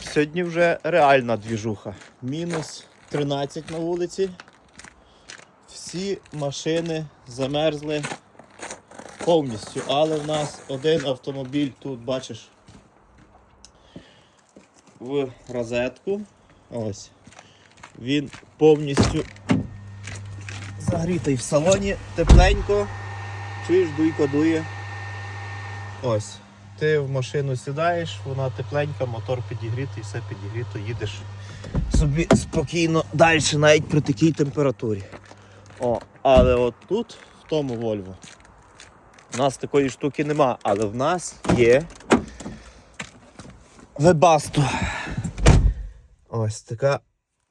Сьогодні вже реальна двіжуха. Мінус 13 на вулиці. Всі машини замерзли повністю, але в нас один автомобіль тут, бачиш, в розетку. Ось. Він повністю загрітий в салоні, тепленько. Чуєш, дуйка дує. Ось. Ти в машину сідаєш, вона тепленька, мотор підігрітий, все підігріто, їдеш собі спокійно далі, навіть при такій температурі. О, але от тут, в тому Volvo, у нас такої штуки нема, але в нас є Webasto. Ось така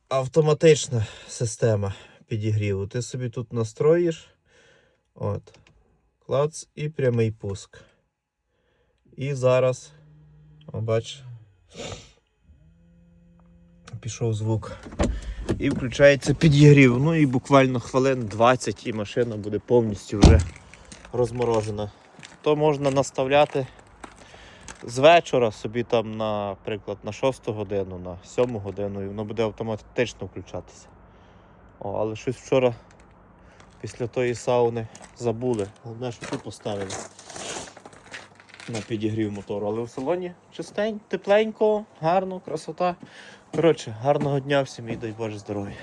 автоматична система підігріву. Ти собі тут настроїш. От. Клац і прямий пуск. І зараз, бач, пішов звук. І включається підігрів. Ну і буквально хвилин 20 і машина буде повністю вже розморожена. То можна наставляти з вечора собі там, наприклад, на 6 годину, на 7 годину, і воно буде автоматично включатися. О, але щось вчора після тої сауни забули. Головне, що тут поставили на підігрів мотору. Але в салоні чистень, тепленько, гарно, красота. Коротше, гарного дня всім і дай Боже здоров'я.